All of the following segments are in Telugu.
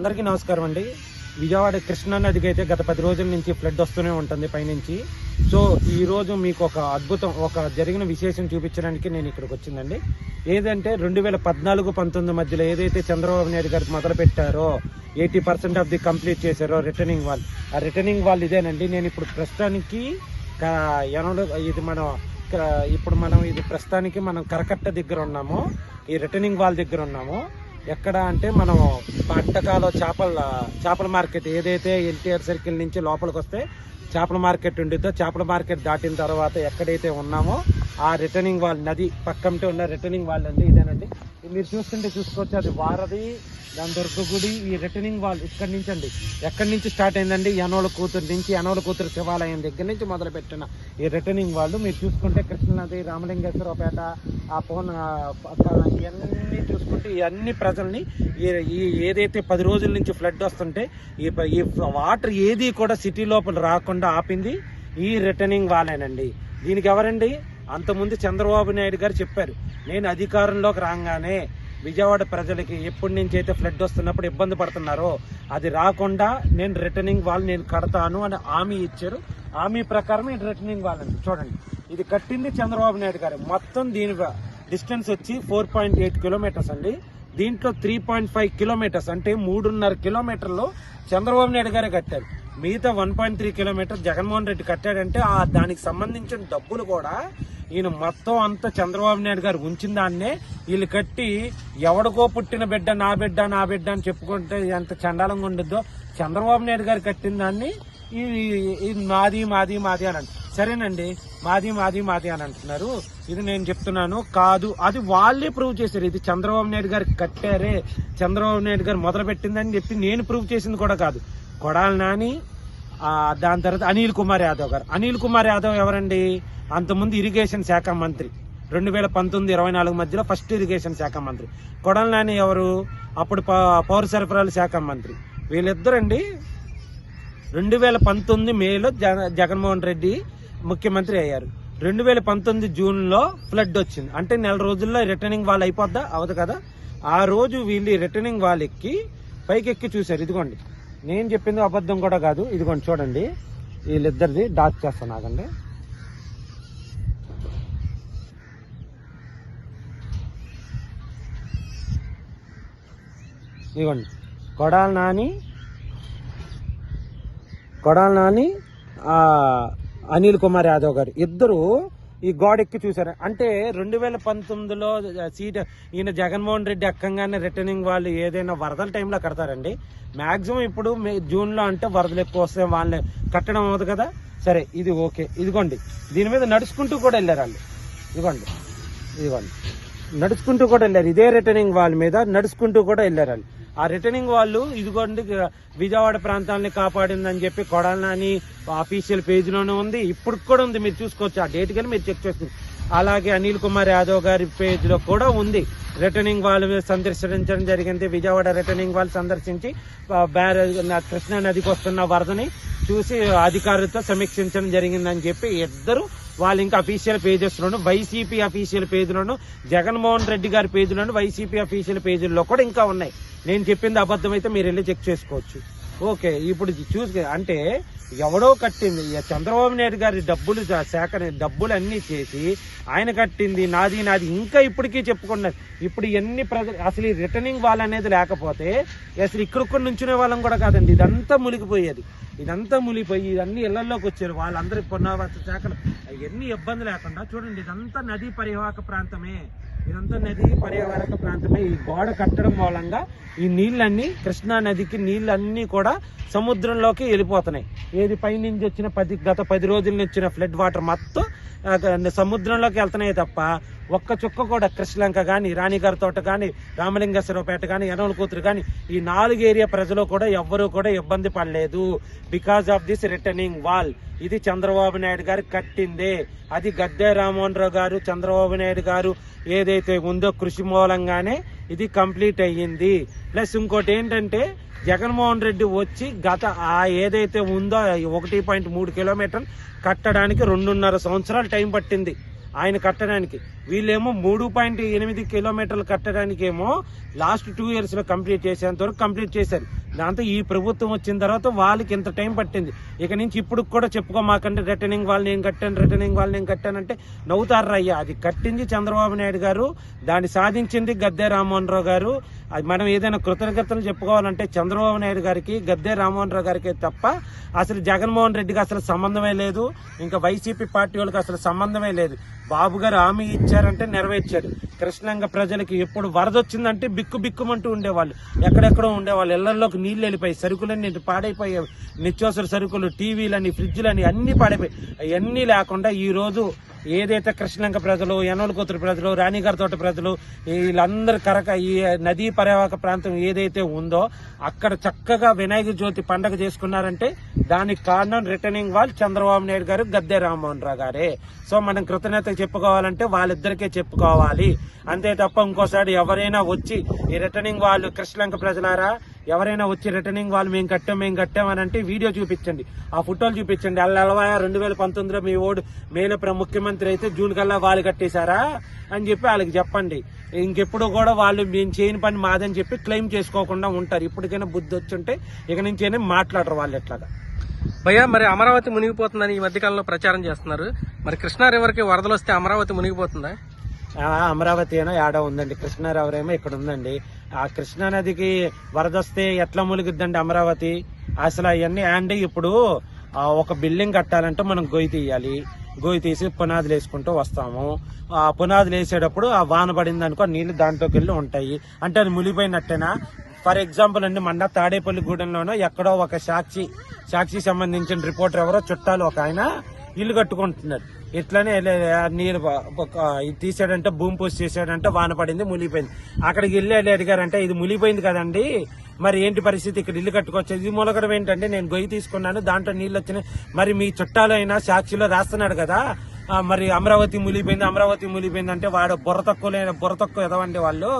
అందరికీ నమస్కారం అండి. విజయవాడ కృష్ణా నదికి అయితే గత పది రోజుల నుంచి ఫ్లడ్ వస్తూనే ఉంటుంది పైనుంచి. సో ఈరోజు మీకు ఒక అద్భుతం ఒక జరిగిన విశేషం చూపించడానికి నేను ఇక్కడికి వచ్చిందండి. ఏదంటే రెండు వేల పద్నాలుగు పంతొమ్మిది మధ్యలో ఏదైతే చంద్రబాబు నాయుడు గారు మొదలుపెట్టారో eighty percent of the complete చేశారో రిటర్నింగ్ వాల్. ఆ రిటర్నింగ్ వాల్ ఇదేనండి. నేను ఇప్పుడు ప్రస్తుతానికి క- ఇది మనం ఇప్పుడు మనం ఇది ప్రస్తుతానికి మనం కరకట్ట దగ్గర ఉన్నాము. ఈ రిటర్నింగ్ వాల్ దగ్గర ఉన్నాము. ఎక్కడ అంటే మనం పట్టకాలో చేపల చేపల మార్కెట్ ఏదైతే ఎన్టీఆర్ సర్కిల్ నుంచి లోపలికి వస్తే చేపల మార్కెట్ ఉండిద్దో చేపల మార్కెట్ దాటిన తర్వాత ఎక్కడైతే ఉన్నామో ఆ రిటర్నింగ్ వాళ్ళ నది పక్కంటే ఉన్న రిటర్నింగ్ వాల్ అండి ఇదేనండి. మీరు చూస్తుంటే చూసుకోవచ్చు అది వారది దాని దుర్గగుడి ఈ రిటర్నింగ్ వాల్ ఇక్కడి నుంచి అండి ఎక్కడి నుంచి స్టార్ట్ అయిందండి? యనోల కూతురు నుంచి యనోల కూతురు శివాలయం దగ్గర నుంచి మొదలు పెట్టిన ఈ రిటర్నింగ్ వాళ్ళు మీరు చూసుకుంటే కృష్ణనది రామలింగేశ్వరపేట ఆ పోన్ ఇవన్నీ చూసుకుంటే ఈ అన్ని ప్రజల్ని ఈ ఏదైతే పది రోజుల నుంచి ఫ్లడ్ వస్తుంటే ఈ ఈ వాటర్ ఏది కూడా సిటీ లోపల రాకుండా ఆపింది ఈ రిటర్నింగ్ వాలేనండి దీనికి ఎవరండి? అంతకుముందు చంద్రబాబు నాయుడు గారు చెప్పారు నేను అధికారంలోకి రాగానే విజయవాడ ప్రజలకి ఎప్పటి నుంచి అయితే ఫ్లడ్ వస్తున్నప్పుడు ఇబ్బంది పడుతున్నారో అది రాకుండా నేను రిటర్నింగ్ వాళ్ళు నేను కడతాను అని హామీ ఇచ్చారు. హామీ ప్రకారం ఇది రిటర్నింగ్ వాళ్ళని చూడండి ఇది కట్టింది చంద్రబాబు నాయుడు గారు. మొత్తం దీని డిస్టెన్స్ వచ్చి ఫోర్ పాయింట్ ఎయిట్ కిలోమీటర్స్ అండి. దీంట్లో త్రీ పాయింట్ ఫైవ్ కిలోమీటర్స్ అంటే మూడున్నర కిలోమీటర్లు చంద్రబాబు నాయుడు గారే కట్టారు. మిగతా one point three kilometre Jaganmohan Reddy కట్టాడంటే ఆ దానికి సంబంధించిన డబ్బులు కూడా ఈయన మొత్తం అంతా చంద్రబాబు నాయుడు గారు ఉంచిన దాన్నే వీళ్ళు కట్టి ఎవడికో పుట్టిన బిడ్డ నా బిడ్డ నా బిడ్డ అని చెప్పుకుంటే ఎంత చండాలంగా ఉండిద్దో. చంద్రబాబు నాయుడు గారు కట్టిన దాన్ని ఈ మాది మాది మాది అని సరేనండి. మాది మాది మాది అని అంటున్నారు. ఇది నేను చెప్తున్నాను. కాదు. అది వాళ్ళే ప్రూవ్ చేశారు. ఇది చంద్రబాబు నాయుడు గారు కట్టారే. చంద్రబాబు నాయుడు గారు మొదలు పెట్టిందని చెప్పి నేను ప్రూవ్ చేసింది కూడా కాదు. కొడాలి నాని దాని తర్వాత అనిల్ కుమార్ యాదవ్ గారు. అనిల్ కుమార్ యాదవ్ ఎవరండి? అంతకుముందు ఇరిగేషన్ శాఖ మంత్రి. రెండు వేల పంతొమ్మిది ఇరవై నాలుగు మధ్యలో ఫస్ట్ ఇరిగేషన్ శాఖ మంత్రి. కొడాలి నాని ఎవరు? అప్పుడు పౌర సరఫరాల శాఖ మంత్రి. వీళ్ళిద్దరండి. రెండు వేల పంతొమ్మిది మేలో జగ జగన్మోహన్ రెడ్డి ముఖ్యమంత్రి అయ్యారు. రెండు వేల పంతొమ్మిది జూన్లో ఫ్లడ్ వచ్చింది. అంటే నెల రోజుల్లో రిటర్నింగ్ వాళ్ళు అయిపోద్దా? అవదు కదా? ఆ రోజు వీళ్ళు రిటర్నింగ్ వాళ్ళు ఎక్కి పైకెక్కి చూశారు. ఇదిగోండి. నేను చెప్పింది అబద్ధం కూడా కాదు. ఇదిగోండి చూడండి. వీళ్ళిద్దరిది డాక్ చేస్తాను ఆగండి. ఇదిగోండి. కొడాలి నాని కొడాలి నాని అనిల్ కుమార్ యాదవ్ గారు. ఇద్దరు ఈ గోడ ఎక్కి చూశారు. అంటే రెండు వేల పంతొమ్మిదిలో సీట్ ఈయన జగన్మోహన్ రెడ్డి ఎక్కంగానే రిటర్నింగ్ వాళ్ళు ఏదైనా వరదల టైంలో కడతారండి. మాక్సిమం ఇప్పుడు మే జూన్లో అంటే వరదలు ఎక్కువ వస్తే వాళ్ళని కట్టడం అవ్వదు కదా? సరే ఇది ఓకే. ఇదిగోండి. దీని మీద నడుచుకుంటూ కూడా వెళ్ళారు వాళ్ళు. ఇదిగోండి. ఇదిగోండి. నడుచుకుంటూ కూడా వెళ్ళారు. ఇదే రిటర్నింగ్ వాళ్ళ మీద నడుచుకుంటూ కూడా వెళ్ళారు వాళ్ళు. ఆ రిటర్నింగ్ వాళ్ళు ఇదిగోండి విజయవాడ ప్రాంతాన్ని కాపాడిందని చెప్పి కొడాలని అఫీషియల్ పేజీలోనే ఉంది. ఇప్పుడు కూడా ఉంది మీరు చూసుకోవచ్చు. ఆ డేట్ కానీ మీరు చెక్ చేసుకోవచ్చు అలాగే అనిల్ కుమార్ యాదవ్ గారి పేజ్లో కూడా ఉంది. రిటర్నింగ్ వాళ్ళు సందర్శించడం జరిగింది. విజయవాడ రిటర్నింగ్ వాళ్ళు సందర్శించి బ్యారేజ్ కృష్ణా నదికి వస్తున్న వరదని చూసి అధికారులతో సమీక్షించడం జరిగిందని చెప్పి ఇద్దరు వాళ్ళు ఇంకా అఫీషియల్ పేజెస్ లోను వైసీపీ అఫీషియల్ పేజీలోను జగన్మోహన్ రెడ్డి గారి పేజీలోను వైసీపీ అఫీషియల్ పేజీల్లో కూడా ఇంకా ఉన్నాయి. నేను చెప్పింది అబద్ధం అయితే మీరు వెళ్ళి చెక్ చేసుకోవచ్చు. ఓకే ఇప్పుడు చూసి అంటే ఎవడో కట్టింది. చంద్రబాబు నాయుడు గారి డబ్బులు సా- డబ్బులు అన్నీ చేసి ఆయన కట్టింది నాది నాది ఇంకా ఇప్పటికీ చెప్పుకున్నారు ఇప్పుడు ఎన్ని ప్రజలు అసలు ఈ రిటర్నింగ్ వాళ్ళు అనేది లేకపోతే అసలు ఇక్కడిక్కడ నుంచునే వాళ్ళం కూడా కాదండి. ఇదంతా మునిగిపోయేది. ఇదంతా మునిగిపోయి ఇదన్నీ ఇళ్ళలోకి వచ్చారు. వాళ్ళందరి పునర్వాస శాఖలు. ఎన్ని ఇబ్బంది లేకుండా చూడండి ఇదంతా నదీ పరివాహక ప్రాంతమే. ఇదంతా నది పర్యావరణ ప్రాంతమే. ఈ గోడ కట్టడం మూలంగా ఈ నీళ్ళన్నీ కృష్ణా నదికి నీళ్ళన్నీ కూడా సముద్రంలోకి వెళ్ళిపోతున్నాయి. ఏది పైనుంచి వచ్చిన పది గత పది రోజుల నుంచి వచ్చిన ఫ్లడ్ వాటర్ మొత్తం సముద్రంలోకి వెళ్తున్నాయి తప్ప ఒక్క చుక్క కూడా కృష్ణలంక కానీ రాణిగారి తోట కానీ రామలింగేశ్వరపేట కానీ యనోల కూతురు కానీ ఈ నాలుగు ఏరియా ప్రజలు కూడా ఎవ్వరూ కూడా ఇబ్బంది పడలేదు. Because of this returning wall ఇది చంద్రబాబు నాయుడు గారు కట్టిందే. అది గద్దె రామ్మోహన్ రావు గారు చంద్రబాబు నాయుడు గారు ఏదైతే ఉందో కృషి మూలంగానే ఇది కంప్లీట్ అయ్యింది. ప్లస్ ఇంకోటి ఏంటంటే జగన్మోహన్ రెడ్డి వచ్చి గత ఆ ఏదైతే ఉందో ఒకటి పాయింట్ మూడు కిలోమీటర్ కట్టడానికి రెండున్నర సంవత్సరాలు టైం పట్టింది. ఆయన కట్టడానికి. వీళ్ళేమో మూడు పాయింట్ ఎనిమిది కిలోమీటర్లు కట్టడానికి ఏమో లాస్ట్ టూ ఇయర్స్లో కంప్లీట్ చేసేంత వరకు కంప్లీట్ చేశారు. దాంతో ఈ ప్రభుత్వం వచ్చిన తర్వాత వాళ్ళకి ఇంత టైం పట్టింది. ఇక నుంచి ఇప్పుడు కూడా చెప్పుకోమాకండి రిటర్నింగ్ వాళ్ళు నేను కట్టాను రిటర్నింగ్ వాళ్ళు నేను కట్టానంటే నవ్వుతారు అయ్యా. అది కట్టింది చంద్రబాబు నాయుడు గారు దాన్ని సాధించింది గద్దె రామ్మోహన్ రావు గారు. అది మనం ఏదైనా కృతజ్ఞతలు చెప్పుకోవాలంటే చంద్రబాబు నాయుడు గారికి గద్దె రామ్మోహన్ రావు గారికి తప్ప అసలు జగన్మోహన్ రెడ్డికి అసలు సంబంధమే లేదు. ఇంకా వైసీపీ పార్టీ వాళ్ళకి అసలు సంబంధమే లేదు. బాబు గారు హామీ ఇచ్చారంటే నెరవేర్చారు. కృష్ణంగ ప్రజలకి ఎప్పుడు వరద వచ్చిందంటే బిక్కు బిక్కుమంటూ ఉండేవాళ్ళు. ఎక్కడెక్కడో ఉండేవాళ్ళు. ఇళ్ళలోకి నీళ్ళు వెళ్ళిపోయి సరుకులన్నీ పాడైపోయాయి నిత్యావసర సరుకులు టీవీలని ఫ్రిడ్జ్లని అన్నీ పాడైపోయి. అవన్నీ లేకుండా ఈ రోజు ఏదైతే కృష్ణంక ప్రజలు యనోలకూతురు ప్రజలు రాణిగారి తోట ప్రజలు వీళ్ళందరూ కరక ఈ నదీ పర్యావక ప్రాంతం ఏదైతే ఉందో అక్కడ చక్కగా వినాయక జ్యోతి పండగ చేసుకున్నారంటే దానికి కారణం రిటర్నింగ్ వాళ్ళు చంద్రబాబు నాయుడు గారు గద్దె రామ్మోహన్ రావు గారే. సో మనం కృతజ్ఞత చెప్పుకోవాలంటే వాళ్ళిద్దరికే చెప్పుకోవాలి. అంతే తప్ప ఇంకోసారి ఎవరైనా వచ్చి ఈ రిటర్నింగ్ వాళ్ళు కృష్ణలంక ప్రజలారా ఎవరైనా వచ్చి రిటర్నింగ్ వాళ్ళు మేము కట్టాం మేము కట్టాం అని అంటే వీడియో చూపించండి. ఆ ఫోటోలు చూపించండి. అల్లవయ రెండు వేల పంతొమ్మిదిలో మీ ఓడు మేలో ప్ర- ముఖ్యమంత్రి అయితే జూన్ కల్లా వాళ్ళు కట్టేశారా అని చెప్పి వాళ్ళకి చెప్పండి. ఇంకెప్పుడు కూడా వాళ్ళు మేము చేయని పని మాదని చెప్పి క్లెయిమ్ చేసుకోకుండా ఉంటారు. ఇప్పటికైనా బుద్ధి వచ్చుంటే ఇక నుంచైనా మాట్లాడరు వాళ్ళు ఎట్లాగా. భయ్యా మరి అమరావతి మునిగిపోతుందని ఈ మధ్యకాలంలో ప్రచారం చేస్తున్నారు. మరి కృష్ణా రివర్కి వరదలు వస్తే అమరావతి మునిగిపోతుందా? అమరావతి ఏమో ఏడ ఉందండి. కృష్ణారావురేమో ఇక్కడ ఉందండి. ఆ కృష్ణా నదికి వరద వస్తే ఎట్లా మునిగిద్దండి అమరావతి? అసలు అవన్నీ అండ్ ఇప్పుడు ఒక బిల్డింగ్ కట్టాలంటే మనం గొయ్యి తీయాలి. గొయ్యి తీసి పునాదులు వేసుకుంటూ వస్తాము. ఆ పునాదులు వేసేటప్పుడు ఆ వాన పడింది అనుకో నీళ్ళు దాంట్లోకి వెళ్ళి ఉంటాయి. అంటే అది మునిగిపోయినట్టేనా? ఫర్ ఎగ్జాంపుల్ అండి మొన్న తాడేపల్లి గూడెంలోనో ఎక్కడో ఒక సాక్షి సాక్షి సంబంధించిన రిపోర్టర్ ఎవరో చుట్టాలు ఒక ఆయన ఇల్లు కట్టుకుంటున్నారు. ఇట్లానే నీరు ఇది తీసాడంటే భూమి పూసి చేసాడంటే వాన పడింది మునిగిపోయింది. అక్కడికి ఇల్లు వెళ్ళి అడిగారంటే ఇది మునిగిపోయింది కదండి మరి ఏంటి పరిస్థితి? ఇక్కడ ఇల్లు కట్టుకోవచ్చు? ఇది మూలకడం ఏంటంటే నేను గొయ్యి తీసుకున్నాను దాంట్లో నీళ్ళు వచ్చినాయి. మరి మీ చుట్టాలు అయినా సాక్షిలో రాస్తున్నాడు కదా మరి అమరావతి మునిగిపోయింది అమరావతి మునిగిపోయింది అంటే వాడు బుర్ర తక్కువ లేని బుర్ర తక్కువ ఎదవండి వాళ్ళు.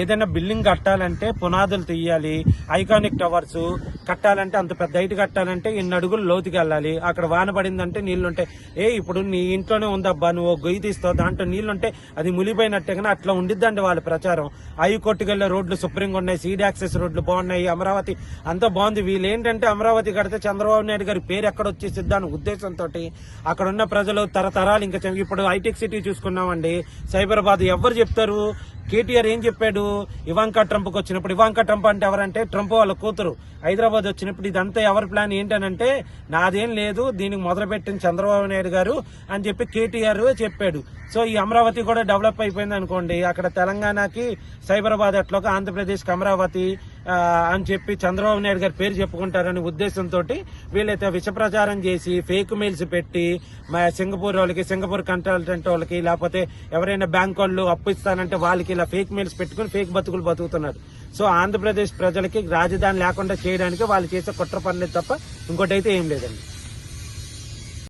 ఏదైనా బిల్డింగ్ కట్టాలంటే పునాదులు తీయాలి ఐకానిక్ టవర్స్ కట్టాలంటే అంత పెద్ద హైట్ కట్టాలంటే ఇన్ని అడుగులు లోతుకి వెళ్ళాలి. అక్కడ వాన పడిందంటే నీళ్ళుంటాయి ఏ ఇప్పుడు నీ ఇంట్లోనే ఉందబ్బా నువ్వు గొయ్యి తీస్తావు దాంట్లో నీళ్ళుంటే అది ములిపోయినట్టే కానీ అట్లా ఉండిద్దండి వాళ్ళ ప్రచారం. హైకోర్టుకి వెళ్ళే రోడ్లు సుప్రీంగా ఉన్నాయి సీడ్ యాక్సెస్ రోడ్లు బాగున్నాయి అమరావతి అంతా బాగుంది. వీళ్ళు ఏంటంటే అమరావతి కడితే చంద్రబాబు నాయుడు గారి పేరు ఎక్కడ వచ్చేసిద్దా అనే ఉద్దేశంతో అక్కడ ఉన్న ప్రజలు తరతరాలు ఇంకా ఇప్పుడు హైటెక్ సిటీ చూసుకున్నామండి సైబరాబాద్ ఎవరు చెప్తారు? కేటీఆర్ ఏం చెప్పాడు? ఇవాంకా ట్రంప్కి వచ్చినప్పుడు. ఇవాంకా ట్రంప్ అంటే ఎవరంటే? ట్రంప్ వాళ్ళ కూతురు. హైదరాబాద్ వచ్చినప్పుడు ఇదంతా ఎవరి ప్లాన్ ఏంటనంటే నాదేం లేదు దీనికి మొదలుపెట్టిన చంద్రబాబు నాయుడు గారు అని చెప్పి కేటీఆర్ చెప్పాడు. సో ఈ అమరావతి కూడా డెవలప్ అయిపోయింది అనుకోండి అక్కడ తెలంగాణకి సైబరాబాద్ అట్లోకి ఆంధ్రప్రదేశ్కి అమరావతి అని చెప్పి చంద్రబాబు నాయుడు గారి పేరు చెప్పుకుంటారనే ఉద్దేశంతో వీళ్ళైతే విష ప్రచారం చేసి ఫేక్ మెయిల్స్ పెట్టి సింగపూర్ వాళ్ళకి సింగపూర్ కన్సల్టెంట్ వాళ్ళకి లేకపోతే ఎవరైనా బ్యాంక్ వాళ్ళు అప్పు ఇస్తానంటే వాళ్ళకి ఇలా ఫేక్ మెయిల్స్ పెట్టుకుని ఫేక్ బతుకులు బతుకుతున్నారు. సో ఆంధ్రప్రదేశ్ ప్రజలకి రాజధాని లేకుండా చేయడానికి వాళ్ళు చేసే కుట్ర పనులేదు తప్ప ఇంకోటైతే ఏం లేదండి.